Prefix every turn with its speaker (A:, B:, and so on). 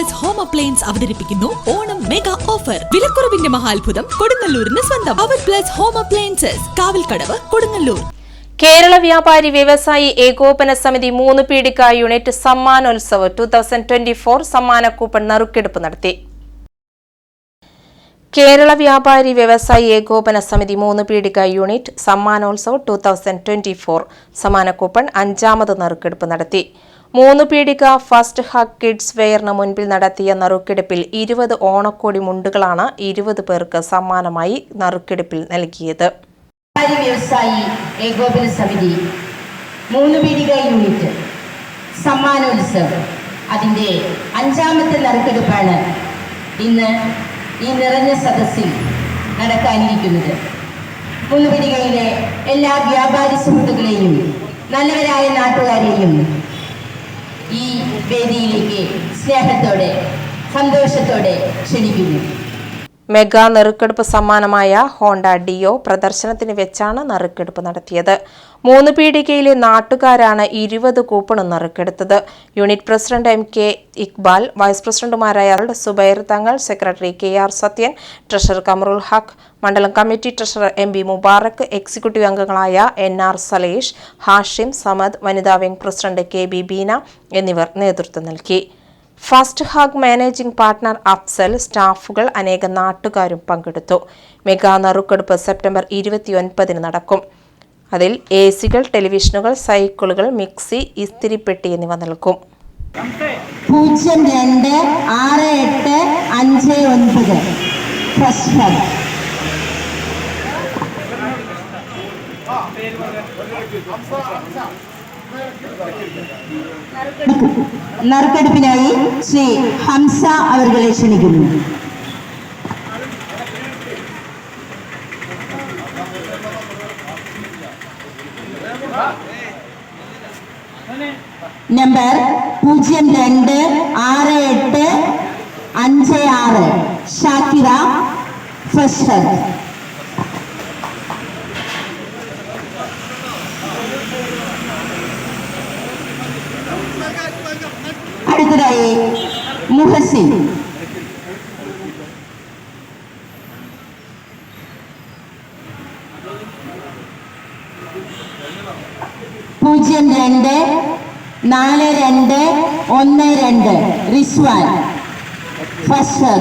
A: Plus home appliance അവതരിപ്പിക്കുന്നു Onam mega offer വിലക്കുറവിന്റെ മഹാത്ഭുതം കൊടുങ്ങല്ലൂരിന് സ്വന്തം. Our plus home appliances Kavalkadavu Kodungallur.
B: Kerala Vyapari Vyavasayi Ekopana Samithi Moonnu Peedika unit Sammanotsav two thousand twenty four സമ്മാന coupon നറുക്കെടുപ്പ് നടത്തി. Kerala Vyapari Vyavasayi Ekopana Samithi Moonnu Peedika unit Sammanotsav two thousand twenty four സമ്മാന coupon അഞ്ചാമത് നറുക്കെടുപ്പ് നടത്തി. മൂന്ന് പീടിക first hug kids വെയറിന് മുൻപിൽ നടത്തിയ നറുക്കെടുപ്പിൽ ഇരുപത് ഓണക്കോടി മുണ്ടുകളാണ് ഇരുപത് പേർക്ക് സമ്മാനമായി നറുക്കെടുപ്പിൽ നൽകിയത്.
C: വ്യവസായി ഏകോപന സമിതി മൂന്ന് പീടിക യൂണിറ്റ് സമ്മാനോത്സവം. അതിന്റെ അഞ്ചാമത്തെ നറുക്കെടുപ്പാണ് ഇന്ന് ഈ നിറഞ്ഞ സദസ്സിൽ നടക്കാനിരിക്കുന്നത്. മൂന്ന് പീടികയിലെ എല്ലാ വ്യാപാരി സുഹൃത്തുക്കളെയും നല്ലവരായ നാട്ടുകാരെയും വേദിയിലേക്ക് സ്നേഹത്തോടെ സന്തോഷത്തോടെ ക്ഷണിക്കുന്നു.
B: മെഗാ നറുക്കെടുപ്പ് സമ്മാനമായ ഹോണ്ട ഡിയോ പ്രദർശനത്തിന് വെച്ചാണ് നറുക്കെടുപ്പ് നടത്തിയത്. മൂന്ന് പീടികയിലെ നാട്ടുകാരാണ് ഇരുപത് കൂപ്പണും നറുക്കെടുത്തത്. Unit president M K Iqbal vice പ്രസിഡന്റുമാരായ Zubair Thangal secretary K R Sathyan treasurer Kamarul Haq മണ്ഡലം committee treasurer M B Mubarak executive അംഗങ്ങളായ എൻ ആർ സലേഷ് ഹാഷിം സമദ് വനിതാ wing president K B Beena എന്നിവർ നേതൃത്വം നൽകി. First hub managing partner Afsal സ്റ്റാഫുകൾ അനേകം നാട്ടുകാരും പങ്കെടുത്തു. മെഗാ നറുക്കെടുപ്പ് സെപ്റ്റംബർ ഇരുപത്തിയൊൻപതിന് നടക്കും. അതിൽ എ സികൾ ടെലിവിഷനുകൾ സൈക്കിളുകൾ മിക്സി ഇസ്തിരിപ്പെട്ടി എന്നിവ നൽകും.
C: പൂജ്യം രണ്ട് ആറ് എട്ട് അഞ്ച് ഒൻപത്. ഫസ്റ്റ് ഹബ് നറുക്കെടുപ്പിനായി ശ്രീ ഹംസ അവർകളെ ക്ഷണിക്കുന്നു. നമ്പർ പൂജ്യം രണ്ട് ആറ് എട്ട് അഞ്ച് ആറ്. ഷാക്കിറ ഫസ്റ്റ് മുഹസിൻ പൂജ്യം രണ്ട് നാല് രണ്ട് ഒന്ന് രണ്ട്. റിസ്വാൻ ഫസ്റ്റ്